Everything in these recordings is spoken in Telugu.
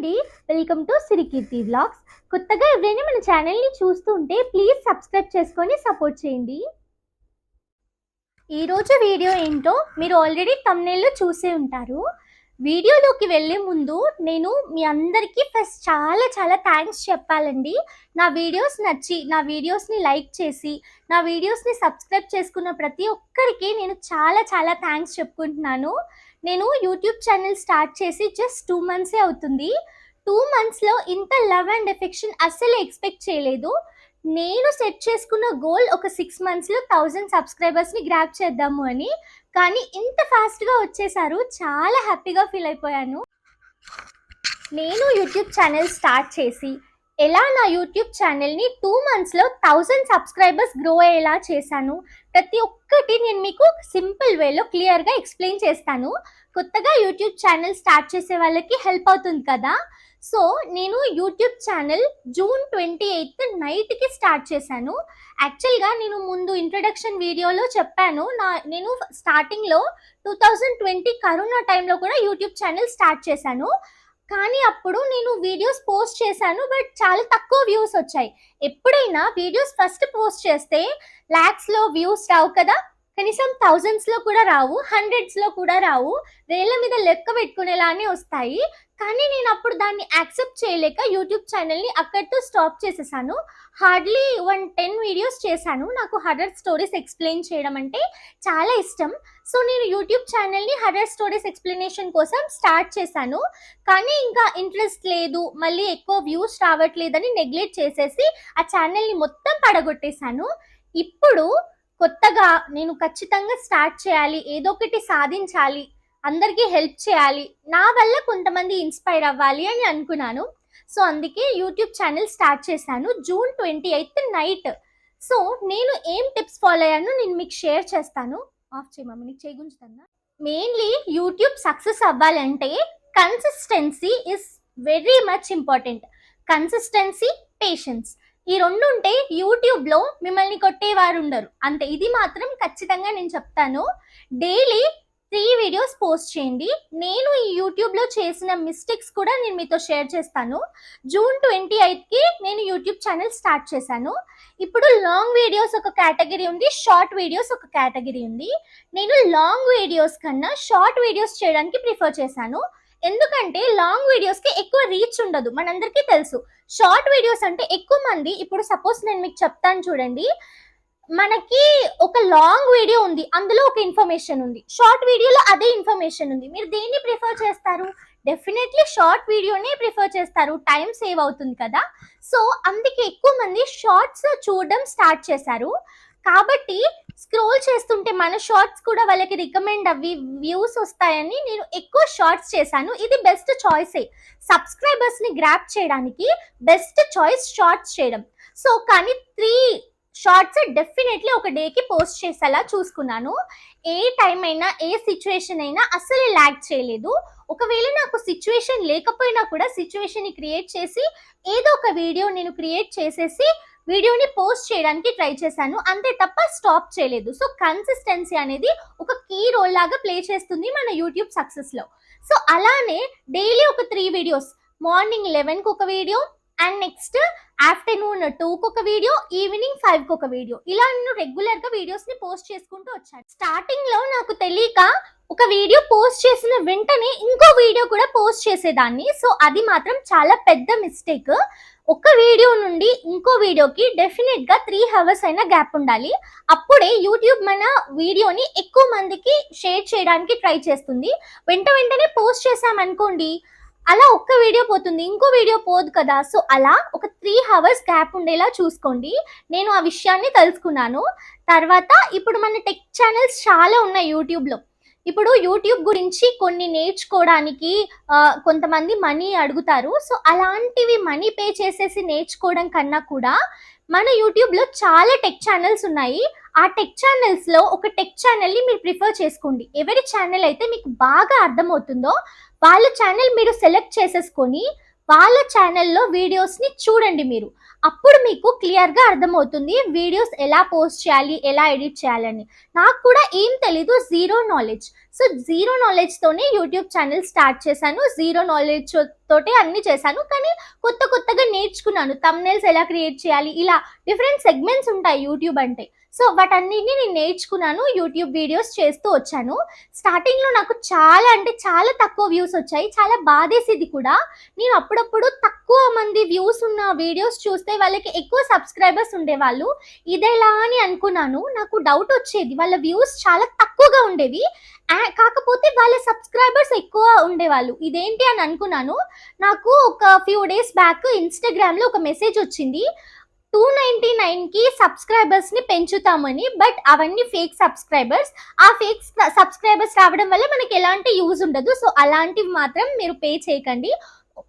అండి. వెల్కమ్ టు సిరికీర్తి వ్లాగ్స్ కొత్తగా ఎవరైనా మన ఛానల్ని చూస్తుంటే ప్లీజ్ సబ్స్క్రైబ్ చేసుకొని సపోర్ట్ చేయండి. ఈరోజు వీడియో ఏంటో మీరు ఆల్రెడీ తమ్నేల్లో చూసే ఉంటారు. వీడియోలోకి వెళ్ళే ముందు నేను మీ అందరికీ ఫస్ట్ చాలా చాలా థ్యాంక్స్ చెప్పాలండి. నా వీడియోస్ నచ్చి నా వీడియోస్ని లైక్ చేసి నా వీడియోస్ని సబ్స్క్రైబ్ చేసుకున్న ప్రతి ఒక్కరికి నేను చాలా చాలా థ్యాంక్స్ చెప్పుకుంటున్నాను. నేను యూట్యూబ్ ఛానల్ స్టార్ట్ చేసి జస్ట్ టూ మంత్సే అవుతుంది. టూ మంత్స్లో ఇంత లవ్ అండ్ ఎఫెక్షన్ అస్సలు ఎక్స్పెక్ట్ చేయలేదు. నేను సెట్ చేసుకున్న గోల్ ఒక సిక్స్ మంత్స్లో థౌజండ్ సబ్స్క్రైబర్స్ని గ్రాప్ చేద్దాము అని. కానీ ఇంత ఫాస్ట్గా వచ్చేసారు. చాలా హ్యాపీగా ఫీల్ అయిపోయాను. నేను యూట్యూబ్ ఛానల్ స్టార్ట్ చేసి ఎలా నా యూట్యూబ్ ఛానల్ని టూ మంత్స్లో థౌజండ్ సబ్స్క్రైబర్స్ గ్రో అయ్యేలా చేశాను? ప్రతి ఒక్కటి నేను మీకు సింపుల్ వేలో క్లియర్గా ఎక్స్ప్లెయిన్ చేస్తాను. కొత్తగా యూట్యూబ్ ఛానల్ స్టార్ట్ చేసే వాళ్ళకి హెల్ప్ అవుతుంది కదా? సో నేను YouTube channel June twenty eighth నైట్కి స్టార్ట్ చేశాను. యాక్చువల్గా నేను ముందు ఇంట్రడక్షన్ వీడియోలో చెప్పాను. నా నేను స్టార్టింగ్లో టూ థౌజండ్ ట్వంటీ కరోనా టైంలో కూడా యూట్యూబ్ ఛానల్ స్టార్ట్ చేశాను. కానీ అప్పుడు నేను వీడియోస్ పోస్ట్ చేశాను బట్ చాలా తక్కువ వ్యూస్ వచ్చాయి. ఎప్పుడైనా వీడియోస్ ఫస్ట్ పోస్ట్ చేస్తే ల్యాక్స్లో వ్యూస్ రావు కదా? కనీసం థౌజండ్స్లో కూడా రావు హండ్రెడ్స్లో కూడా రావు. వేల మీద లెక్క పెట్టుకునేలానే వస్తాయి. కానీ నేను అప్పుడు దాన్ని యాక్సెప్ట్ చేయలేక యూట్యూబ్ ఛానల్ని అక్కడితో స్టాప్ చేసేసాను. హార్డ్లీ వన్ టెన్ వీడియోస్ చేశాను. నాకు హర్రర్ స్టోరీస్ ఎక్స్ప్లెయిన్ చేయడం అంటే చాలా ఇష్టం. సో నేను యూట్యూబ్ ఛానల్ని హర్రర్ స్టోరీస్ ఎక్స్ప్లెనేషన్ కోసం స్టార్ట్ చేశాను. కానీ ఇంకా ఇంట్రెస్ట్ లేదు. మళ్ళీ ఎక్కువ వ్యూస్ రావట్లేదని నెగ్లెక్ట్ చేసేసి ఆ ఛానల్ని మొత్తం పడగొట్టేశాను. ఇప్పుడు కొత్తగా నేను ఖచ్చితంగా స్టార్ట్ చేయాలి ఏదో ఒకటి సాధించాలి అందరికీ హెల్ప్ చేయాలి నా వల్ల కొంతమంది ఇన్స్పైర్ అవ్వాలి అని అనుకున్నాను. సో అందుకే యూట్యూబ్ ఛానల్ స్టార్ట్ చేశాను June twenty eighth night. So నేను ఏం టిప్స్ ఫాలో అయ్యాను నేను మీకు షేర్ చేస్తాను. ఆఫ్ చేయమమ్మ నీకు చేయగుంచుతాను మెయిన్లీ యూట్యూబ్ సక్సెస్ అవ్వాలంటే consistency is very much important consistency patience ఈ రెండు ఉంటే యూట్యూబ్లో మిమ్మల్ని కొట్టేవారు ఉండరు అంతే ఇది మాత్రం ఖచ్చితంగా నేను చెప్తాను. డైలీ త్రీ వీడియోస్ పోస్ట్ చేయండి. నేను ఈ యూట్యూబ్లో చేసిన మిస్టేక్స్ కూడా నేను మీతో షేర్ చేస్తాను. జూన్ ట్వంటీ ఎయిత్కి నేను యూట్యూబ్ ఛానల్ స్టార్ట్ చేశాను. ఇప్పుడు లాంగ్ వీడియోస్ ఒక కేటగిరీ ఉంది షార్ట్ వీడియోస్ ఒక కేటగిరీ ఉంది. నేను లాంగ్ వీడియోస్ కన్నా షార్ట్ వీడియోస్ చేయడానికి ప్రిఫర్ చేశాను. ఎందుకంటే లాంగ్ వీడియోస్కి ఎక్కువ రీచ్ ఉండదు. మనందరికీ తెలుసు. షార్ట్ వీడియోస్ అంటే ఎక్కువ మంది ఇప్పుడు సపోజ్ నేను మీకు చెప్తాను చూడండి. మనకి ఒక లాంగ్ వీడియో ఉంది. అందులో ఒక ఇన్ఫర్మేషన్ ఉంది. షార్ట్ వీడియోలో అదే ఇన్ఫర్మేషన్ ఉంది. మీరు దేన్ని ప్రిఫర్ చేస్తారు? డెఫినెట్లీ షార్ట్ వీడియోనే ప్రిఫర్ చేస్తారు. టైం సేవ్ అవుతుంది కదా. సో అందుకే ఎక్కువ మంది షార్ట్స్ చూడడం స్టార్ట్ చేశారు. కాబట్టి స్క్రోల్ చేస్తుంటే మన షార్ట్స్ కూడా వాళ్ళకి రికమెండ్ అవి వ్యూస్ వస్తాయని నేను ఎక్కువ షార్ట్స్ చేశాను. ఇది బెస్ట్ చాయిసే సబ్స్క్రైబర్స్ని గ్రాప్ చేయడానికి బెస్ట్ చాయిస్ షార్ట్స్ చేయడం. సో కానీ త్రీ షార్ట్స్ డెఫినెట్లీ ఒక డేకి పోస్ట్ చేసేలా చూసుకున్నాను. ఏ టైం అయినా ఏ సిచ్యువేషన్ అయినా అస్సలు ల్యాక్ చేయలేదు. ఒకవేళ నాకు సిచ్యువేషన్ లేకపోయినా కూడా సిచ్యువేషన్ని క్రియేట్ చేసి ఏదో ఒక వీడియో నేను క్రియేట్ చేసేసి వీడియోని పోస్ట్ చేయడానికి ట్రై చేశాను. అంతే తప్ప స్టాప్ చేయలేదు. సో కన్సిస్టెన్సీ అనేది ఒక కీ రోల్ లాగా ప్లే చేస్తుంది మన యూట్యూబ్ సక్సెస్లో సో అలానే డైలీ ఒక త్రీ వీడియోస్ మార్నింగ్ లెవెన్కి ఒక వీడియో అండ్ నెక్స్ట్ ఆఫ్టర్నూన్ టూకి ఒక వీడియో ఈవినింగ్ ఫైవ్కి ఒక వీడియో ఇలా నేను రెగ్యులర్గా వీడియోస్ని పోస్ట్ చేసుకుంటూ వచ్చాను. స్టార్టింగ్లో నాకు తెలియక ఒక వీడియో పోస్ట్ చేసిన వెంటనే ఇంకో వీడియో కూడా పోస్ట్ చేసేదాన్ని. సో అది మాత్రం చాలా పెద్ద మిస్టేక్. ఒక వీడియో నుండి ఇంకో వీడియోకి డెఫినెట్గా త్రీ అవర్స్ అయినా గ్యాప్ ఉండాలి. అప్పుడే యూట్యూబ్ మన వీడియోని ఎక్కువ మందికి షేర్ చేయడానికి ట్రై చేస్తుంది. వెంట వెంటనే పోస్ట్ చేసామనుకోండి అలా ఒక్క వీడియో పోతుంది ఇంకో వీడియో పోదు కదా. సో అలా ఒక త్రీ అవర్స్ గ్యాప్ ఉండేలా చూసుకోండి. నేను ఆ విషయాన్ని తెలుసుకున్నాను తర్వాత ఇప్పుడు మన టెక్ ఛానల్స్ చాలా ఉన్నాయి యూట్యూబ్లో ఇప్పుడు యూట్యూబ్ గురించి కొన్ని నేర్చుకోవడానికి కొంతమంది మనీ అడుగుతారు. సో అలాంటివి మనీ పే చేసేసి నేర్చుకోవడం కన్నా కూడా మన యూట్యూబ్లో చాలా టెక్ ఛానల్స్ ఉన్నాయి. ఆ టెక్ ఛానల్స్లో ఒక టెక్ ఛానల్ని మీరు ప్రిఫర్ చేసుకోండి. ఎవరి ఛానల్ అయితే మీకు బాగా అర్థమవుతుందో వాళ్ళ ఛానల్ మీరు సెలెక్ట్ చేసేసుకొని వాళ్ళ ఛానల్లో వీడియోస్ని చూడండి మీరు. అప్పుడు మీకు క్లియర్గా అర్థమవుతుంది వీడియోస్ ఎలా పోస్ట్ చేయాలి ఎలా ఎడిట్ చేయాలని. నాకు కూడా ఏం తెలీదు జీరో నాలెడ్జ్ సో జీరో నాలెడ్జ్తోనే యూట్యూబ్ ఛానల్ స్టార్ట్ చేశాను. జీరో నాలెడ్జ్ తోటే అన్ని చేశాను. కానీ కొత్త కొత్తగా నేర్చుకున్నాను. తమ్నెల్స్ ఎలా క్రియేట్ చేయాలి ఇలా డిఫరెంట్ సెగ్మెంట్స్ ఉంటాయి యూట్యూబ్ అంటే. సో వాటన్నిటిని నేను నేర్చుకున్నాను యూట్యూబ్ వీడియోస్ చేస్తూ వచ్చాను. స్టార్టింగ్లో నాకు చాలా అంటే చాలా తక్కువ వ్యూస్ వచ్చాయి. చాలా బాధేసేది కూడా. నేను అప్పుడప్పుడు తక్కువ మంది వ్యూస్ ఉన్న వీడియోస్ చూస్తే వాళ్ళకి ఎక్కువ సబ్స్క్రైబర్స్ ఉండేవాళ్ళు. ఇదేలా అని అనుకున్నాను. నాకు డౌట్ వచ్చేది. వాళ్ళ వ్యూస్ చాలా తక్కువగా ఉండేవి. కాకపోతే వాళ్ళ సబ్స్క్రైబర్స్ ఎక్కువ ఉండేవాళ్ళు. ఇదేంటి అని అనుకున్నాను. నాకు ఒక ఫ్యూ డేస్ బ్యాక్ ఇన్స్టాగ్రామ్లో ఒక మెసేజ్ వచ్చింది. టూ నైంటీ నైన్కి సబ్స్క్రైబర్స్ని పెంచుతామని బట్ అవన్నీ ఫేక్ సబ్స్క్రైబర్స్. ఆ ఫేక్ సబ్స్క్రైబర్స్ రావడం వల్ల మనకి ఎలాంటి యూజ్ ఉండదు. సో అలాంటివి మాత్రం మీరు పే చేయకండి.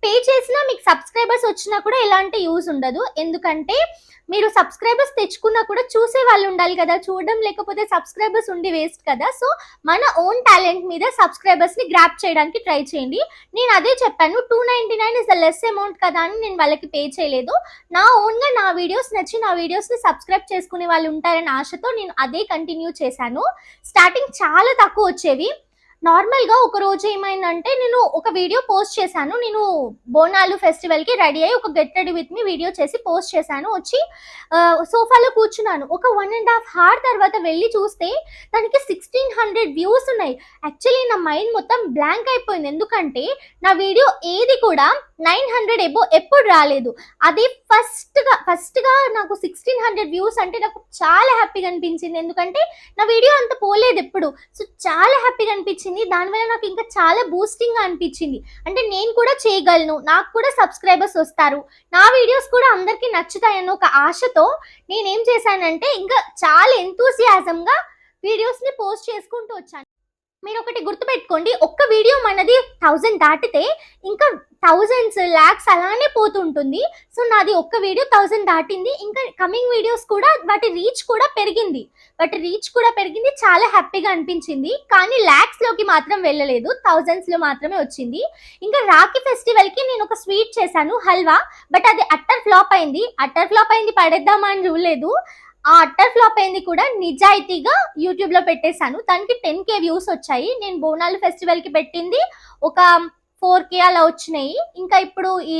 పే చేసినా మీకు సబ్స్క్రైబర్స్ వచ్చినా కూడా ఎలాంటి యూజ్ ఉండదు. ఎందుకంటే మీరు సబ్స్క్రైబర్స్ తెచ్చుకున్నా కూడా చూసే వాళ్ళు ఉండాలి కదా. చూడడం లేకపోతే సబ్స్క్రైబర్స్ ఉండి వేస్ట్ కదా. సో మన ఓన్ టాలెంట్ మీద సబ్స్క్రైబర్స్ని గ్రాప్ చేయడానికి ట్రై చేయండి. నేను అదే చెప్పాను two ninety nine is the less amount కదా అని నేను వాళ్ళకి పే చేయలేదు. నా ఓన్గా నా వీడియోస్ నచ్చి నా వీడియోస్ని సబ్స్క్రైబ్ చేసుకునే వాళ్ళు ఉంటారని ఆశతో నేను అదే కంటిన్యూ చేశాను. స్టార్టింగ్ చాలా తక్కువ వచ్చేవి. నార్మల్గా ఒక రోజు ఏమైందంటే నేను ఒక వీడియో పోస్ట్ చేశాను. నేను బోనాలు ఫెస్టివల్కి రెడీ అయ్యి ఒక get ready with me video చేసి పోస్ట్ చేశాను. వచ్చి సోఫాలో కూర్చున్నాను. ఒక వన్ అండ్ హాఫ్ హార్ తర్వాత వెళ్ళి చూస్తే దానికి సిక్స్టీన్ హండ్రెడ్ వ్యూస్ ఉన్నాయి. యాక్చువల్లీ నా మైండ్ మొత్తం బ్లాంక్ అయిపోయింది. ఎందుకంటే నా వీడియో ఏది కూడా నైన్ హండ్రెడ్ ఎబో ఎప్పుడు రాలేదు. అది ఫస్ట్గా ఫస్ట్గా నాకు సిక్స్టీన్ హండ్రెడ్ వ్యూస్ అంటే నాకు చాలా హ్యాపీగా అనిపించింది. ఎందుకంటే నా వీడియో అంత పోలేదు ఎప్పుడు. సో చాలా హ్యాపీగా అనిపించింది. దానివల్ల నాకు ఇంకా చాలా బూస్టింగ్గా అనిపించింది. అంటే నేను కూడా చేయగలను. నాకు కూడా సబ్స్క్రైబర్స్ వస్తారు. నా వీడియోస్ కూడా అందరికీ నచ్చుతాయన్న ఒక ఆశతో నేనేం చేశానంటే ఇంకా చాలా ఎంతూసియాజంగా వీడియోస్ని పోస్ట్ చేసుకుంటూ వచ్చాను. మీరు ఒకటి గుర్తుపెట్టుకోండి ఒక్క వీడియో మనది థౌజండ్ దాటితే ఇంకా థౌజండ్స్ ల్యాక్స్ అలానే పోతుంటుంది. సో నాది ఒక్క వీడియో థౌజండ్ దాటింది. ఇంకా కమింగ్ వీడియోస్ కూడా వాటి రీచ్ కూడా పెరిగింది. వాటి రీచ్ కూడా పెరిగింది చాలా హ్యాపీగా అనిపించింది. కానీ ల్యాక్స్లోకి మాత్రం వెళ్ళలేదు థౌజండ్స్లో మాత్రమే వచ్చింది. ఇంకా రాఖీ ఫెస్టివల్కి నేను ఒక స్వీట్ చేశాను హల్వా. బట్ అది అట్టర్ ఫ్లాప్ అయింది. అట్టర్ ఫ్లాప్ అయింది పడేద్దామా అని చూడలేదు. ఆ అట్టర్ ఫ్లాప్ అయింది కూడా నిజాయితీగా యూట్యూబ్లో పెట్టేశాను. దానికి టెన్ కే వ్యూస్ వచ్చాయి. నేను బోనాలు ఫెస్టివల్కి పెట్టింది ఒక ఫోర్ కే అలా వచ్చినాయి. ఇంకా ఇప్పుడు ఈ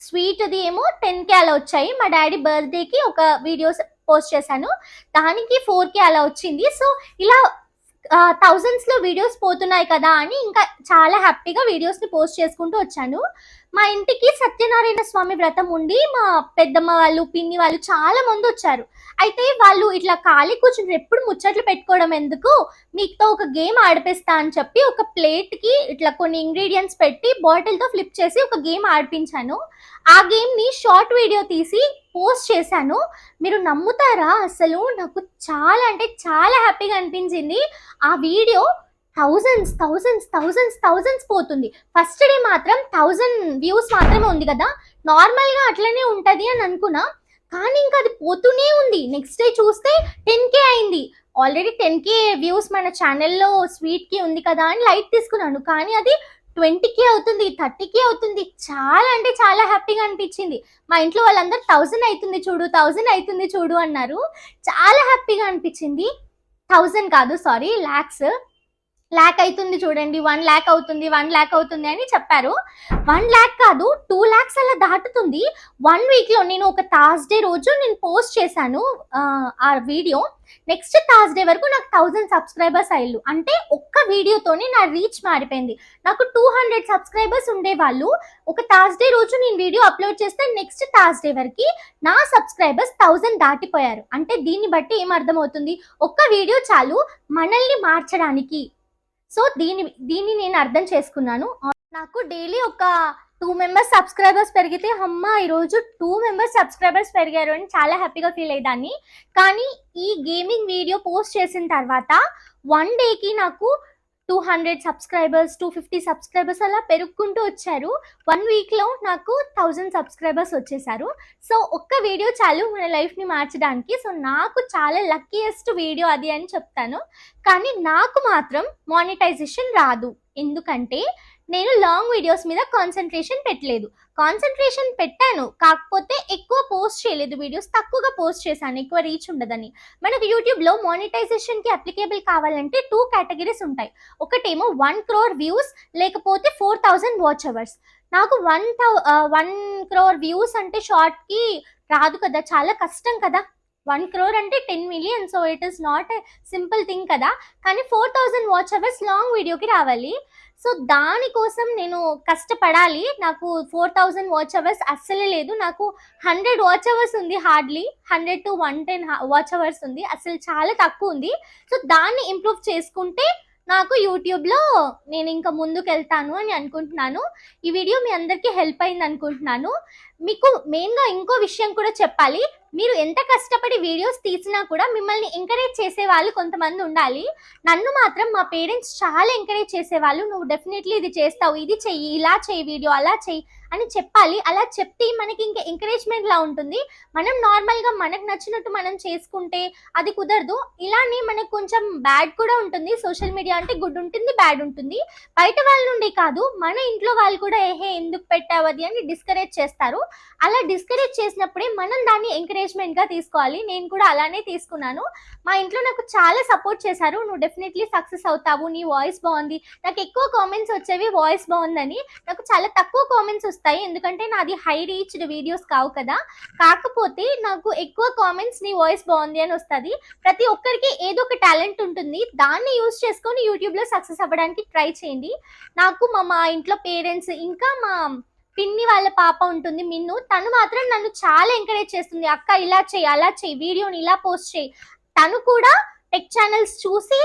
స్వీట్ది ఏమో టెన్ కే అలా వచ్చాయి. మా డాడీ బర్త్డేకి ఒక వీడియోస్ పోస్ట్ చేశాను. దానికి ఫోర్ కే అలా వచ్చింది. సో ఇలా థౌజండ్స్లో వీడియోస్ పోతున్నాయి కదా అని ఇంకా చాలా హ్యాపీగా వీడియోస్ని పోస్ట్ చేసుకుంటూ వచ్చాను. మా ఇంటికి సత్యనారాయణ స్వామి వ్రతం ఉండి మా పెద్దమ్మ వాళ్ళు పిన్ని వాళ్ళు చాలా మంది వచ్చారు. అయితే వాళ్ళు ఇట్లా ఖాళీ కూర్చుని ఎప్పుడు ముచ్చట్లు పెట్టుకోవడం ఎందుకు? మీతో ఒక గేమ్ ఆడిపిస్తా అని చెప్పి ఒక ప్లేట్కి ఇట్లా కొన్ని ఇంగ్రీడియంట్స్ పెట్టి బాటిల్తో ఫ్లిప్ చేసి ఒక గేమ్ ఆడిపించాను. ఆ గేమ్ని షార్ట్ వీడియో తీసి పోస్ట్ చేశాను. మీరు నమ్ముతారా? అసలు నాకు చాలా అంటే చాలా హ్యాపీగా అనిపించింది. ఆ video thousands thousands thousands thousands పోతుంది. ఫస్ట్ డే మాత్రం థౌజండ్ వ్యూస్ మాత్రమే ఉంది కదా? నార్మల్గా అట్లనే ఉంటుంది అని అనుకున్నా. కానీ ఇంకా అది పోతూనే ఉంది. నెక్స్ట్ డే చూస్తే టెన్ కే అయింది. ఆల్రెడీ టెన్ కే వ్యూస్ మన ఛానల్లో స్వీట్కి ఉంది కదా అని లైట్ తీసుకున్నాను. కానీ అది ట్వంటీకే అవుతుంది థర్టీకే అవుతుంది. చాలా అంటే చాలా హ్యాపీగా అనిపించింది. మా ఇంట్లో వాళ్ళందరూ థౌజండ్ అవుతుంది చూడు థౌజండ్ అవుతుంది చూడు అన్నారు. చాలా హ్యాపీగా అనిపించింది. థౌజండ్ కాదు సారీ ల్యాక్స్ ల్యాక్ అవుతుంది చూడండి వన్ ల్యాక్ అవుతుంది వన్ ల్యాక్ అవుతుంది అని చెప్పారు. వన్ ల్యాక్ కాదు టూ ల్యాక్స్ అలా దాటుతుంది. వన్ వీక్లో నేను ఒక థర్స్డే రోజు నేను పోస్ట్ చేశాను ఆ, వీడియో నెక్స్ట్ థర్స్డే వరకు నాకు థౌజండ్ సబ్స్క్రైబర్స్ అయ్యారు. అంటే ఒక్క వీడియోతోనే నా రీచ్ మారిపోయింది. నాకు టూ హండ్రెడ్ సబ్స్క్రైబర్స్ ఉండేవాళ్ళు. ఒక థర్స్డే రోజు నేను వీడియో అప్లోడ్ చేస్తే నెక్స్ట్ థర్స్డే వరకు నా సబ్స్క్రైబర్స్ థౌజండ్ దాటిపోయారు. అంటే దీన్ని బట్టి ఏం అర్థమవుతుంది? ఒక్క వీడియో చాలు మనల్ని మార్చడానికి. సో దీని దీన్ని నేను అర్థం చేసుకున్నాను. నాకు డైలీ ఒక టూ మెంబర్స్ సబ్స్క్రైబర్స్ పెరిగితే అమ్మ ఈరోజు టూ మెంబర్స్ సబ్స్క్రైబర్స్ పెరిగారు అని చాలా హ్యాపీగా ఫీల్ అయ్యేదాన్ని. కానీ ఈ గేమింగ్ వీడియో పోస్ట్ చేసిన తర్వాత వన్ డేకి నాకు two hundred subscribers two fifty subscribers అలా పెరుగుకుంటూ వచ్చారు. వన్ వీక్లో నాకు థౌజండ్ సబ్స్క్రైబర్స్ వచ్చేసారు. సో ఒక్క వీడియో చాలు మన లైఫ్ని మార్చడానికి. సో నాకు చాలా లక్కీయెస్ట్ వీడియో అది అని చెప్తాను. కానీ నాకు మాత్రం మానిటైజేషన్ రాదు. ఎందుకంటే నేను లాంగ్ వీడియోస్ మీద కాన్సన్ట్రేషన్ పెట్టలేదు. కాన్సన్ట్రేషన్ పెట్టాను. కాకపోతే ఎక్కువ పోస్ట్ చేయలేదు. వీడియోస్ తక్కువగా పోస్ట్ చేశాను. ఎక్కువ రీచ్ ఉండదని. మనకు యూట్యూబ్లో మానిటైజేషన్కి అప్లికేబుల్ కావాలంటే టూ కేటగిరీస్ ఉంటాయి. ఒకటేమో వన్ క్రోర్ వ్యూస్ లేకపోతే ఫోర్ థౌజండ్ వాచ్ అవర్స్ నాకు one thou one crore views అంటే షార్ట్కి రాదు కదా. చాలా కష్టం కదా. వన్ క్రోర్ అంటే ten million so it is not a simple thing కదా. కానీ four thousand watch hours long వీడియోకి రావాలి. సో దానికోసం నేను కష్టపడాలి. నాకు ఫోర్ థౌజండ్ వాచ్ అవర్స్ అస్సలే లేదు. నాకు హండ్రెడ్ వాచ్ అవర్స్ ఉంది hardly. Hundred to one ten watch hours ఉంది. అసలు చాలా తక్కువ ఉంది. సో దాన్ని ఇంప్రూవ్ చేసుకుంటే నాకు యూట్యూబ్లో నేను ఇంకా ముందుకు వెళ్తాను అని అనుకుంటున్నాను. ఈ వీడియో మీ అందరికీ హెల్ప్ అయింది అనుకుంటున్నాను. మీకు మెయిన్గా ఇంకో విషయం కూడా చెప్పాలి. మీరు ఎంత కష్టపడి వీడియోస్ తీసినా కూడా మిమ్మల్ని ఎంకరేజ్ చేసే వాళ్ళు కొంతమంది ఉండాలి. నన్ను మాత్రం మా పేరెంట్స్ చాలా ఎంకరేజ్ చేసేవాళ్ళు. నువ్వు డెఫినెట్లీ ఇది చేస్తావు ఇది చెయ్యి ఇలా చెయ్యి వీడియో అలా చెయ్యి. అని చెప్పాలి. అలా చెప్తే మనకి ఇంకా ఎంకరేజ్మెంట్ లా ఉంటుంది. మనం నార్మల్గా మనకు నచ్చినట్టు మనం చేసుకుంటే అది కుదరదు. ఇలానే మనకు కొంచెం బ్యాడ్ కూడా ఉంటుంది. సోషల్ మీడియా అంటే గుడ్ ఉంటుంది బ్యాడ్ ఉంటుంది. బయట వాళ్ళ నుండి కాదు మన ఇంట్లో వాళ్ళు కూడా ఏహే ఎందుకు పెట్టావు అది అని డిస్కరేజ్ చేస్తారు. అలా డిస్కరేజ్ చేసినప్పుడే మనం దాన్ని ఎంకరేజ్మెంట్గా తీసుకోవాలి. నేను కూడా అలానే తీసుకున్నాను. మా ఇంట్లో నాకు చాలా సపోర్ట్ చేశారు. నువ్వు డెఫినెట్లీ సక్సెస్ అవుతావు. నీ వాయిస్ బాగుంది. నాకు ఎక్కువ కామెంట్స్ వచ్చేవి వాయిస్ బాగుందని. నాకు చాలా తక్కువ కామెంట్స్ వస్తాయి. ఎందుకంటే నాది హై రీచ్డ్ వీడియోస్ కావు కదా. కాకపోతే నాకు ఎక్కువ కామెంట్స్ నీ వాయిస్ బాగుంది అని వస్తుంది. ప్రతి ఒక్కరికి ఏదో ఒక టాలెంట్ ఉంటుంది. దాన్ని యూజ్ చేసుకొని యూట్యూబ్లో సక్సెస్ అవ్వడానికి ట్రై చేయండి. నాకు మా మా ఇంట్లో పేరెంట్స్ ఇంకా మా పిన్ని వాళ్ళ పాప ఉంటుంది మిన్ను. తను మాత్రం నన్ను చాలా ఎంకరేజ్ చేస్తుంది. అక్క ఇలా చెయ్యి అలా చేయి వీడియోని ఇలా పోస్ట్ చేయి. తను కూడా టెక్ ఛానల్స్ చూసి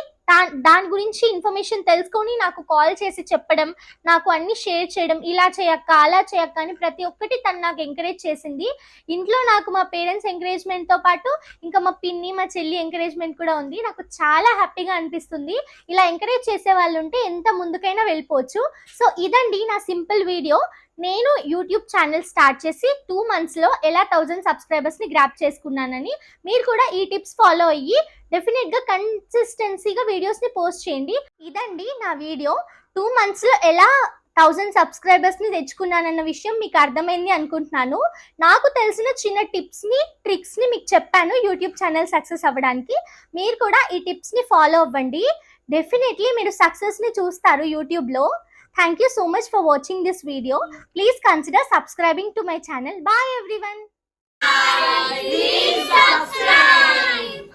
దాని గురించి ఇన్ఫర్మేషన్ తెలుసుకొని నాకు కాల్ చేసి చెప్పడం నాకు అన్ని షేర్ చేయడం ఇలా చేయక్క అలా చేయక్క అని ప్రతి ఒక్కటి తను నాకు ఎంకరేజ్ చేసింది. ఇంట్లో నాకు మా పేరెంట్స్ ఎంకరేజ్మెంట్తో పాటు ఇంకా మా పిన్ని మా చెల్లి ఎంకరేజ్మెంట్ కూడా ఉంది. నాకు చాలా హ్యాపీగా అనిపిస్తుంది. ఇలా ఎంకరేజ్ చేసే వాళ్ళు ఉంటే ఎంత ముందుకైనా వెళ్ళిపోవచ్చు. సో ఇదండి నా సింపుల్ వీడియో నేను యూట్యూబ్ ఛానల్ స్టార్ట్ చేసి టూ మంత్స్లో ఎలా థౌజండ్ సబ్స్క్రైబర్స్ని గ్రాప్ చేసుకున్నానని మీరు కూడా ఈ టిప్స్ ఫాలో అయ్యి డెఫినెట్గా కన్సిస్టెన్సీగా వీడియోస్ని పోస్ట్ చేయండి. ఇదండి నా వీడియో టూ మంత్స్లో ఎలా థౌజండ్ సబ్స్క్రైబర్స్ని తెచ్చుకున్నానన్న విషయం మీకు అర్థమైంది అనుకుంటున్నాను. నాకు తెలిసిన చిన్న టిప్స్ని ట్రిక్స్ని మీకు చెప్పాను యూట్యూబ్ ఛానల్ సక్సెస్ అవ్వడానికి. మీరు కూడా ఈ టిప్స్ని ఫాలో అవ్వండి. డెఫినెట్లీ మీరు సక్సెస్ని చూస్తారు యూట్యూబ్లో Thank you so much for watching this video. Please consider subscribing to my channel. Bye everyone. Please subscribe.